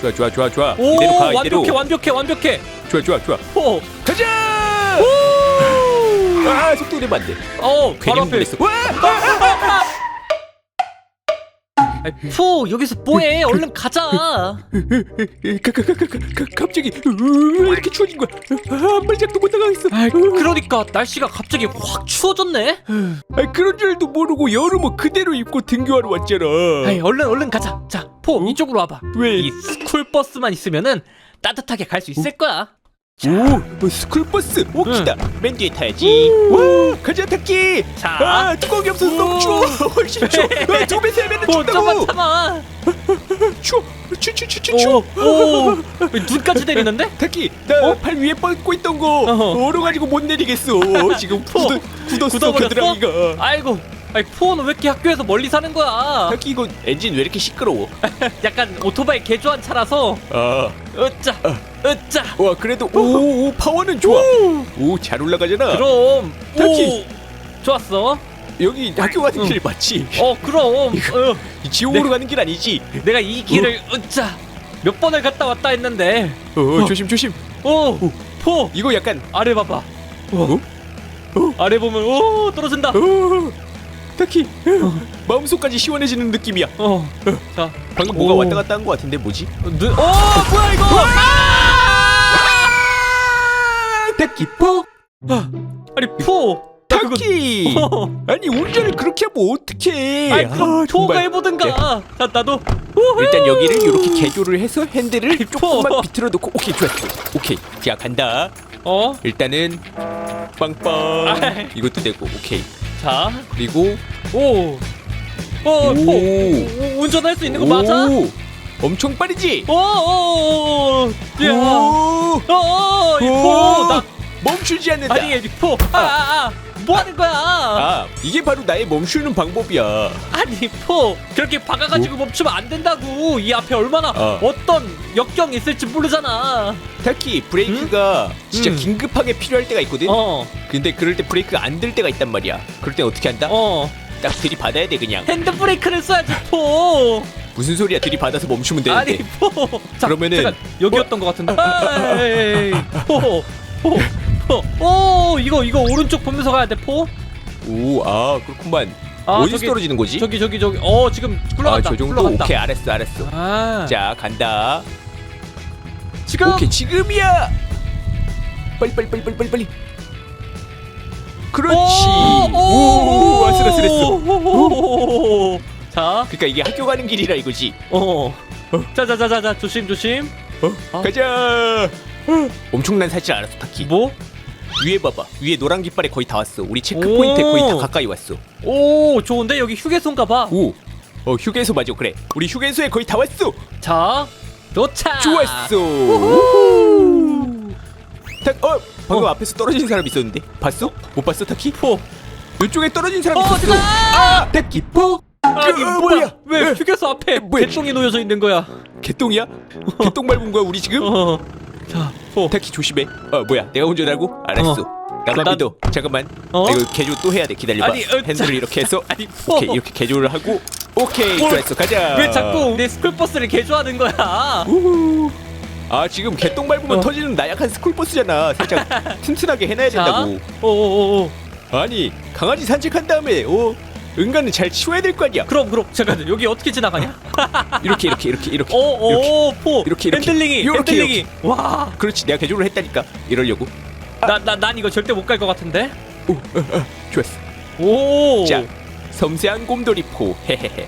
좋아 좋아 좋아 좋아. 오 이대로 가 이대로. 완벽해 완벽해 완벽해. 좋아 좋아 좋아. 포 가자! 아 속도 내면 안돼. 어 괜히 앞에. 흥분했어. 아 이, 포 여기서 뭐해? 얼른 가자. 가, 가, 가, 가, 가, 가, 갑자기 으, 왜 이렇게 추워진 거야. 아, 한 발짝도 못 나가겠어. 그러니까 날씨가 갑자기 확 추워졌네? 아, 그런 줄도 모르고 여름옷 그대로 입고 등교하러 왔잖아. 아이, 얼른 얼른 가자. 자 포 이쪽으로 와봐. 왜? 이 스쿨 버스만 있으면은 따뜻하게 갈 수 있을 거야 오, 뭐 스쿨버스 오키다. 맨 뒤에 타야지. 와 가자 타키. 자. 아 뚜껑이 없어서 너무 추워. 훨씬 추워. 아, 두배 세 배는 춥다고. 참아 추워. 추추추추 추워. 오, 오. 눈까지 내리는데? 타키 나 어? 팔 위에 뻗고 있던 거 어허. 얼어가지고 못 내리겠어. 지금 굳어, 굳었어 굳어버렸어? 겨드랑이가 아이고 아이 포는 왜 이렇게 학교에서 멀리 사는 거야? 타키 이거 엔진 왜 이렇게 시끄러워? 약간 오토바이 개조한 차라서? 아 으짜 으짜. 와 그래도 오, 오 파워는 좋아. 오. 잘 올라가잖아. 그럼. 오. 좋았어. 여기 학교 가는 응. 길 맞지? 어 그럼. 어, 이 지옥으로 네. 가는 길 아니지? 내가 이 길을 으짜 몇 번을 갔다 왔다 했는데. 어, 조심 조심. 오 포. 이거 약간 아래 봐봐. 어? 아래 보면 오 떨어진다. 어, 타키 마음속까지 시원해지는 느낌이야. 어 자 방금 뭐가 오. 왔다 갔다 한 것 같은데 뭐지? 눈, 오 뭐야 이거? 타키 포. 아니 포. 타키 어. 아니 운전을 그렇게 하면 어떡해? 아이 그럼 아, 포가 정말. 해보든가. 자 나도. 일단 여기를 이렇게 개조를 해서 핸들을 조금만 포. 비틀어 놓고. 오케이 좋았어 오케이 자 간다. 어? 일단은 빵빵. 아이. 이것도 되고 오케이 자, 그리고 오, 어, 오. 포, 오, 운전할 수 있는 거 맞아? 오, 오, 엄청 빠르지? 오, 오, 야, 오, 오, 오, 이 오. 포, 나. 멈추지 않는다. 아니 이 포, 아, 아, 아, 뭐 하는 거야? 아 이게 바로 나의 멈추는 방법이야 아니 포, 그렇게 박아가지고 멈추면 안 된다고. 이 앞에 얼마나 어. 어. 떤 역경이 있을지 모르잖아. 특히 브레이크가 진짜 음. 긴급하게 필요할 때가 있거든 어, 근데 그럴 때 브레이크가 안 될 때가 있단 말이야 그럴 땐 어떻게 한다? 어, 딱 들이받아야 돼 그냥 핸드 브레이크를 써야지 포. 무슨 소리야 들이받아서 멈추면 되는데 아니 포. 자, 그러면은- 잠깐 여기였던 것 같은데. 에이, 포, 포, 포. 오, 이거 이거 오른쪽 보면서 가야 돼 포. 오 아 그렇구만 아, 어디서 저기, 떨어지는 거지? 저기 저기 저기. 어 지금 굴러간다. 아저 정도? 굴러간다. 오케이 알았어 알았어 아, 자 간다 지금 오케이 지금이야 빨리 빨리 빨리 빨리 빨리 빨리 그렇지 오 아슬아슬했어 오, 자, 그러니까 이게 학교 가는 길이라 이거지 어, 자자자자자 조심 조심. 어? 어? 가자 엄청난 사실 알았어 타키 뭐? 위에 봐봐 위에 노란 깃발에 거의 다 왔어 우리 체크포인트에 오. 거의 다 가까이 왔어 오, 좋은데 여기 휴게소인가 봐. 오 어, 휴게소 맞아 그래 우리 휴게소에 거의 다 왔어 자, 도착. 좋았어. 타, 어 방금 어. 앞에서 떨어진 사람 있었는데 봤어? 못 봤어 타키? 포. 이쪽에 떨어진 사람 어, 있었어 됐다! 아 타키 포 아니 어, 뭐야? 왜 어, 휴게소 앞에 뭐야? 개똥이 놓여져 있는 거야? 개똥이야? 개똥 밟은 거야 우리 지금? 어. 자, 포. 타키 조심해. 어 뭐야? 내가 운전하고? 알았어. 나만 난- 믿어 잠깐만. 어? 아, 이거 개조 또 해야 돼. 기다려봐. 아니, 어, 핸들을 자- 이렇게 해서? 아니, 포. 오케이 이렇게 개조를 하고. 오케이 뭘- 좋았어. 가자. 왜 자꾸 내 스쿨버스를 개조하는 거야? 우후. 아 지금 개똥 밟으면 어. 터지는 나약한 스쿨버스잖아. 살짝 튼튼하게 해놔야 자, 된다고. 오오오오. 아니 강아지 산책한 다음에 어 은간은 잘 치워야 될 거 아니야 그럼 그럼 잠깐 여기 어떻게 지나가냐? 이렇게 이렇게 이렇게 이렇게 이렇게 오오 포. 이렇게, 이렇게. 핸들링이 이렇게, 핸들링이. 와. 그렇지 내가 개조를 했다니까 이러려고 나나난 이거 절대 못 갈 것 같은데. 오, 어, 어, 좋았어 오. 자 섬세한 곰돌이 포 헤헤헤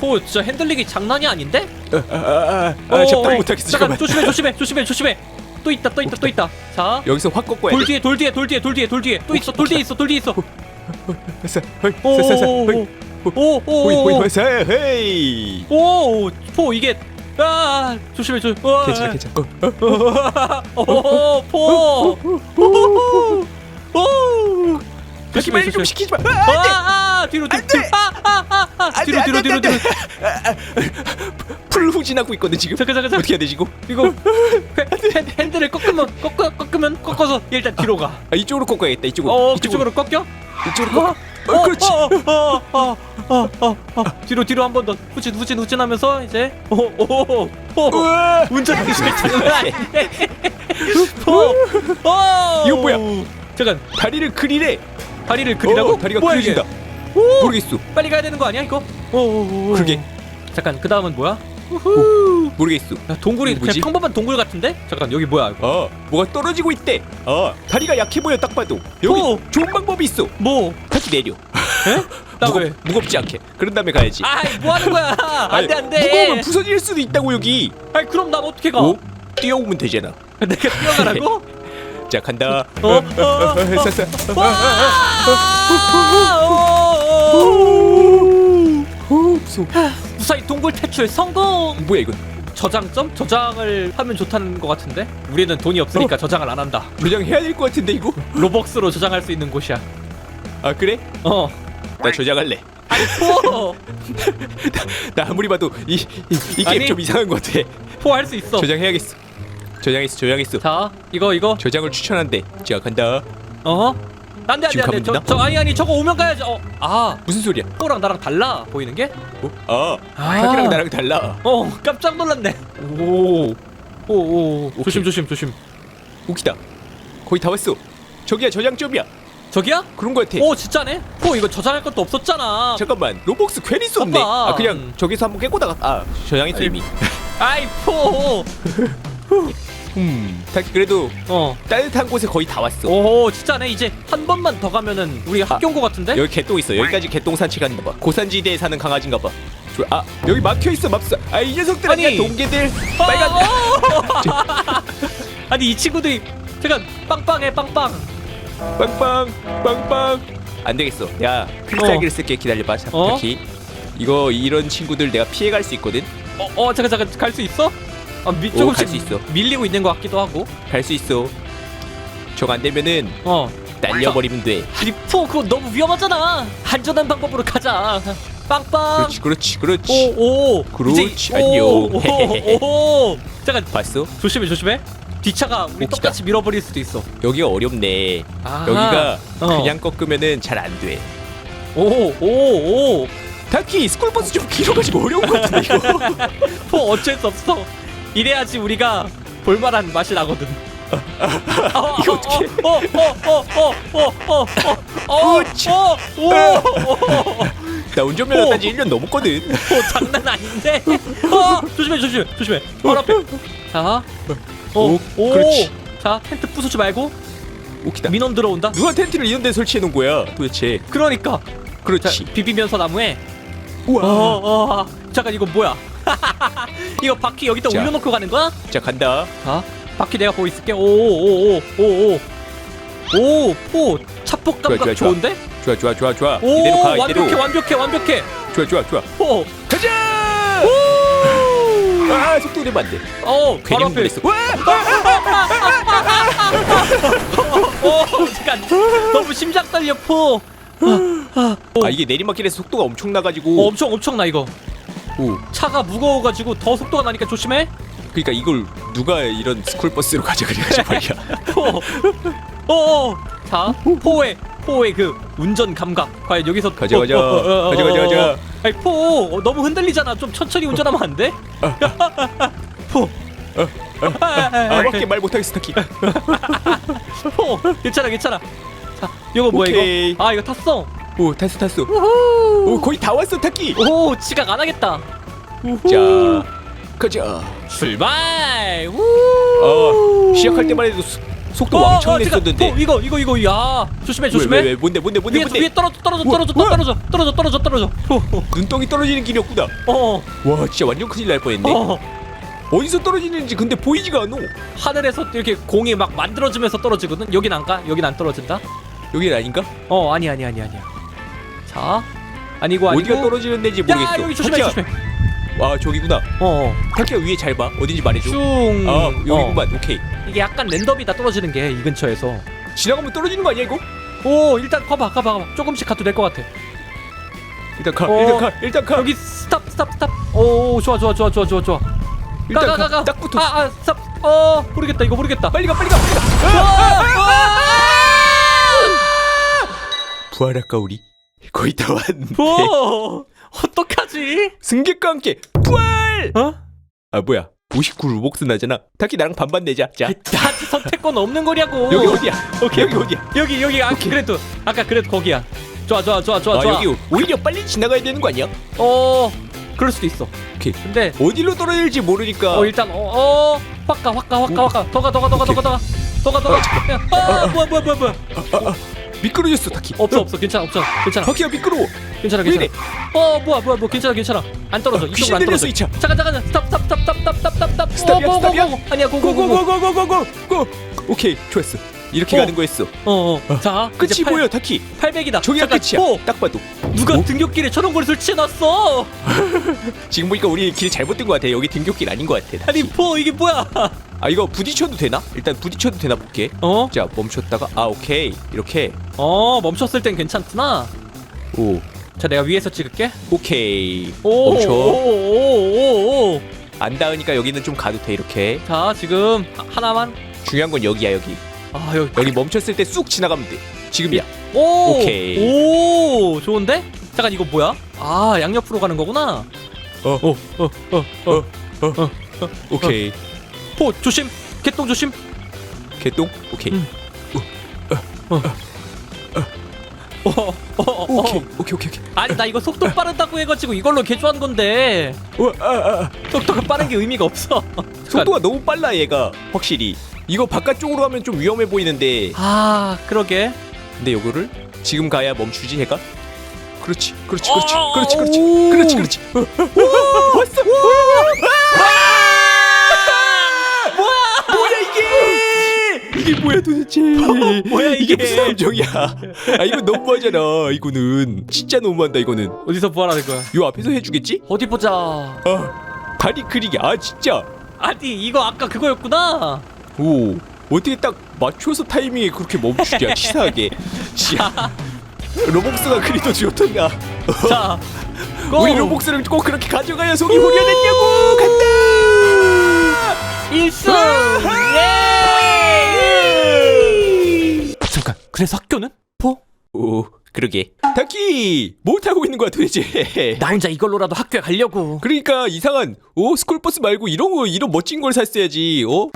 포 진짜 핸들링이 장난이 아닌데? 아, 아, 아, 아, 오, 잡다 오, 못하겠어 잠깐 잠깐만 조심해 조심해 조심해 조심해. 또 있다 또 있다 또 있다. 자. 여기서 확 꺾어야 돌돼 뒤에 돌 뒤에 돌 뒤에 돌 뒤에 돌 뒤에 또 있어 돌 뒤에 있어 돌 뒤에 있어. 사, 허이, 사, 사, 사, 허이, 호이, 호이, 오오오오 호이, 사, 헤이 오포 이게 아 조심해 조심. 와. 괜찮아 괜찮아 어, 오 포. 오. 그렇게 조심해 말좀 조심해. 시키지 마 아, 아, 아, 뒤로 뒤로 안 돼! 뒤로 아아아 아, 안 뒤로 돼, 뒤로 안 돼, 뒤로 안 돼. 뒤로 풀 후진하고 있거든 지금 잠깐 잠깐 잠깐 어떻게 해야 돼 지금 이거 핸, 핸들을 꺾으면 꺾어 꺾으면 꺾어서 일단 뒤로 가. 아, 이쪽으로 꺾어야겠다 이쪽으로 어 이쪽으로 꺾여? 이쪽으로 꺾어 어, 그렇지. 어, 어, 어, 어, 어, 어. 뒤로 뒤로 한 번 더 후진 후진 후진하면서 이제 오오오 싫잖아. 오, 오. 이거 뭐야? 잠깐 다리를 그리래. 다리를 그리라고 어, 다리가 뭐야, 그려진다. 오, 모르겠어. 빨리 가야 되는 거 아니야 이거? 오, 오, 오. 그러게. 잠깐 그 다음은 뭐야? 우후. 모르겠어. 야, 동굴이 이거 뭐지? 그냥 평범한 동굴 같은데? 잠깐 여기 뭐야 이거? 아, 뭐가 떨어지고 있대. 아, 다리가 약해 보여 딱 봐도. 여기 오. 좋은 방법이 있어. 뭐? 다시 내려. 에? 나 무겁, 왜? 무겁지 않게. 그런 다음에 가야지. 아이 뭐 하는 거야? 아니, 안돼 안돼. 무거우면 부서질 수도 있다고 여기. 아이 그럼 난 어떻게 가? 오, 뛰어오면 되잖아. 내가 뛰어가라고? 자 간다. 어? 어? 어? 쌌어. 오, 무서워. 무사히 동굴 탈출 성공. 뭐야 이건? 저장점? 저장을 하면 좋다는 것 같은데? 우리는 돈이 없으니까 저장을 안 한다. 저장해야 될 것 같은데 이거? 로벅스로 저장할 수 있는 곳이야. 아 그래? 어. 나 저장할래. 아니 포. 나 아무리 봐도 이이 아니. 게임 좀 이상한 것 같아. 포할 수 있어. 저장해야겠어. 저장했어, 저장했어. 자, 이거 이거. 저장을 추천한대. 자 간다. 어? 안돼 안돼 지금 안돼. 가면 저, 되나? 저 아니 아니 저거 오면 가야지. 어. 아. 무슨 소리야? 거랑 나랑 달라 보이는 게? 어? 아, 아. 타키랑 나랑 달라. 어 깜짝 놀랐네. 오. 오 오 조심 조심 조심. 웃기다. 거의 다 왔어. 저기야 저장점이야. 저기야? 그런 거 같아. 오 진짜네? 오 이거 저장할 것도 없었잖아. 잠깐만 로벅스 괜히 썼네. 아 그냥 저기서 한번 깨고다가 아 저장했어 이미. 아이 포. 음. 타키 그래도 어. 따뜻한 곳에 거의 다 왔어. 오 진짜네 이제 한 번만 더 가면은 우리 학교 온거 같은데? 여기 개똥 있어. 여기까지 개똥 산책하는 거 봐. 고산지대에 사는 강아지인가 봐. 좋아. 아 여기 막혀 있어 맙사. 아이 녀석들 아니야 아니. 동개들. 어, 빨간. 어. 아니 이 친구들이 잠깐 빵빵해 빵빵. 빵빵 빵빵. 안 되겠어. 야 필살기를 쓸게 기다려봐. 자, 어? 타키. 이거 이런 친구들 내가 피해갈 수 있거든. 어, 어 잠깐 잠깐 갈 수 있어? 아, 미, 오, 조금씩 갈수 있어. 밀리고 있는 것 같기도 하고. 갈 수 있어. 저거 안 되면은 어. 날려버리면 돼. 아니 포 그거 너무 위험하잖아. 안전한 방법으로 가자. 빵빵. 그렇지 그렇지 그렇지. 오, 오. 그렇지, 이제- 안녕. 오, 오, 오. 잠깐 봤어? 조심해 조심해. 뒤차가 우리 오키다. 똑같이 밀어버릴 수도 있어. 여기가 어렵네. 아하. 여기가 어. 그냥 꺾으면은 잘 안 돼. 오, 오, 오. 타키 스쿨버스 좀 길어가지고 어려운 것 같은데 이거. 포 어쩔 수 없어. 이래야지 우리가 볼만한 맛이 나거든. 어, 이거. 어, 어, 어, 어, 어, 어, 어. 어, 오, 오, 나 운전면허 오. 딴지 1년 넘었거든. 오, 장난 아닌데. 어, 조심해, 조심해, 조심해. 바로 앞에. 자, 어, 오, 오, 그렇지. 자, 텐트 부수지 말고 웃기다. 민원 들어온다. 누가 텐트를 이런 데 설치해 놓은 거야 도대체. 그러니까. 자, 그렇지. 비비면서 나무에. 우와. 어, 어, 잠깐 이거 뭐야? 이거 바퀴 여기다 자. 올려놓고 가는 거야? 자 간다. 자, 바퀴 내가 보고 있을게. 오, 오, 오, 오, 오. 오, 오, 차폭 감각 좋아, 좋아, 좋아. 좋은데? 좋아 좋아 좋아 좋아. 오, 이대로 가 이대로. 완벽해, 완벽해, 완벽해. 좋아 좋아 좋아. 오, 가자. 아 속도 내면 안 돼. 어, 괜히 바로 앞에. 흥분했어. 와! 오, 잠깐. 너무 심장 떨려 포. 아 이게 내리막길에서 속도가 엄청 나가지고. 어, 엄청 엄청 나 이거. 오. 차가 무거워가지고 더 속도가 나니까 조심해. 그러니까 이걸 누가 이런 스쿨버스로 가져가려고 말이야. 포. 오, 자, 포의 포의 그 운전 감각. 과연 여기서 가자, 가자. 가자, 가자, 가자. 아니 포 어, 너무 흔들리잖아. 좀 천천히 운전하면 안 돼? 포. 아 밖에 말 못하겠어 타키. 포. 괜찮아, 괜찮아. 자, 이거 뭐야 오케이. 이거? 아, 이거 탔어. 오 탔어 탔어. 우후. 오 거의 다 왔어 타키. 오, 지각 안 하겠다. 자 가자. 출발. 우. 어 시작할 때만 해도 수- 속도 왕창 잠깐. 냈었는데. 어, 이거 이거 이거 야 조심해 조심해. 왜, 왜, 왜, 뭔데 뭔데 뭔데 위에 뭔데? 위에 떨어져 떨어져 우와, 떨어져 우와. 떨어져 떨어져 떨어져 떨어져. 눈덩이 떨어지는 길이었구나. 어. 와 진짜 완전 큰일 날 뻔했네. 어. 어디서 떨어지는지 근데 보이지가 않어. 하늘에서 이렇게 공이 막 만들어지면서 떨어지거든. 여긴 안 가? 여긴 안 떨어진다. 여긴 아닌가? 어 아니 아니 아니 아니야. 자 아니고 아니고. 어디가 떨어지는 데인지 야 모르겠어. 여기 조심해 타키야. 조심해. 아 저기구나. 어. 타키야 위에 잘 봐. 어딘지 말해줘. 슝. 아 어. 여기구만. 오케이. 이게 약간 랜덤이다 떨어지는 게 이 근처에서. 지나가면 떨어지는 거 아니야 이거? 오 일단 가봐 가봐 가봐. 조금씩 가도 될 것 같아. 일단 가. 어. 일단 가. 일단 가. 여기 스탑 스탑 스탑. 오 좋아 좋아 좋아 좋아 좋아 좋아. 일단 가, 가. 가, 가. 딱 붙어. 아, 아, 스탑. 어, 모르겠다. 이거 모르겠다. 빨리 가. 빨리 가. 빨리 가. 아, 아, 부활할까 우리? 거의 다 왔는데 뭐? 어떡하지? 승객과 함께 부활 어? 아 뭐야. 59 로벅스 나잖아. 타키 나랑 반반 내자. 자. 나한테 선택권 없는 거냐고. 여기 어디야? 오케이 여기 어디야? 여기 여기. 아 그래도 아까 그래도 거기야. 좋아 좋아 좋아 좋아 아 좋아. 여기 오히려 빨리 지나가야 되는 거 아니야? 어 그럴 수도 있어. 오케이. 근데 어디로 떨어질지 모르니까. 어 일단 어어 확가 확가 확가 확가. 더가 더가 더가 더가 더가 더가. 더가 아 뭐야 뭐야 뭐야 뭐야 미끄러졌어 다키 없어 없어. 괜찮아 없어. 괜찮아. 다키야 미끄러 괜찮아 괜찮아. 어 뭐야 뭐야 뭐 괜찮아 괜찮아. 안 떨어져. 어, 이쪽으로 안 떨어져. 2차. 잠깐 잠깐 스탑 스탑 스탑 스탑 스탑 스탑. 스탑이야, 스탑이야. 아니야 고고고고 고고고고고고고. 고. 오케이 좋았어. 이렇게 어. 가는 거였어. 어 어자 끝이 보여 타키? 800이다. 저기가 끝이야. 오. 딱 봐도. 누가 어? 등굣길에 걸 설치해놨어? 지금 보니까 우리 길 잘못 든거 같아. 여기 등굣길 아닌 거 같아 아니 타키. 뭐 이게 뭐야? 아 이거 부딪혀도 되나? 일단 부딪혀도 되나 볼게. 어? 자 멈췄다가 아 오케이. 이렇게. 어 멈췄을 땐 괜찮구나. 오. 자 내가 위에서 찍을게. 오케이. 오. 멈춰. 오 오 오오. 안 닿으니까 여기는 좀 가도 돼 이렇게. 자 지금 하- 하나만. 중요한 건 여기야 여기 아 여기 여기 멈췄을 때 쑥 지나가면 돼. 지금이야. 오! 오케이. 오 좋은데? 잠깐 이거 뭐야? 아 양옆으로 가는 거구나. 어어어어어 오케이. 오 조심. 개똥 조심. 개똥? 오케이. 음. 어, 어, 어, 오케이 어. 오케이 오케이 오케이. 아니 나 이거 속도 빠르다고 해가지고 이걸로 개조한 건데. 어, 아, 아, 아. 속도가 빠른 게 의미가 없어. 속도가 너무 빨라 얘가 확실히. 이거 바깥쪽으로 가면 좀 위험해 보이는데. 아 그러게. 근데 요거를 지금 가야 멈추지 얘가? 그렇지 그렇지 그렇지 어, 그렇지 그렇지 오. 그렇지 그렇지. 어, 어, 왔어. 뭐 야 뭐야 이게 뭐야 도대체? 뭐야, 이게? 무슨 함정이야? 아 이거 너무하잖아 이거는. 진짜 너무한다 이거는. 어디서 부활하는 거야? 요 앞에서 해주겠지? 어디 보자. 아 다리 그리기. 아 진짜. 아니 이거 아까 그거였구나. 오 어떻게 딱 맞춰서 타이밍에 그렇게 멈추냐 치사하게. 진짜 로복스가 그리 더 좋던가. 자 고! 우리 로복스를 꼭 그렇게 가져가야 속이 후련했냐고. 간다! 1승! 예 그래서 학교는? 포? 오 그러게 타키 뭘 타고 있는 거야 도대체 나 혼자 이걸로라도 학교에 가려고 그러니까 이상한 오 스쿨버스 말고 이런 거 이런 멋진 걸 샀어야지 어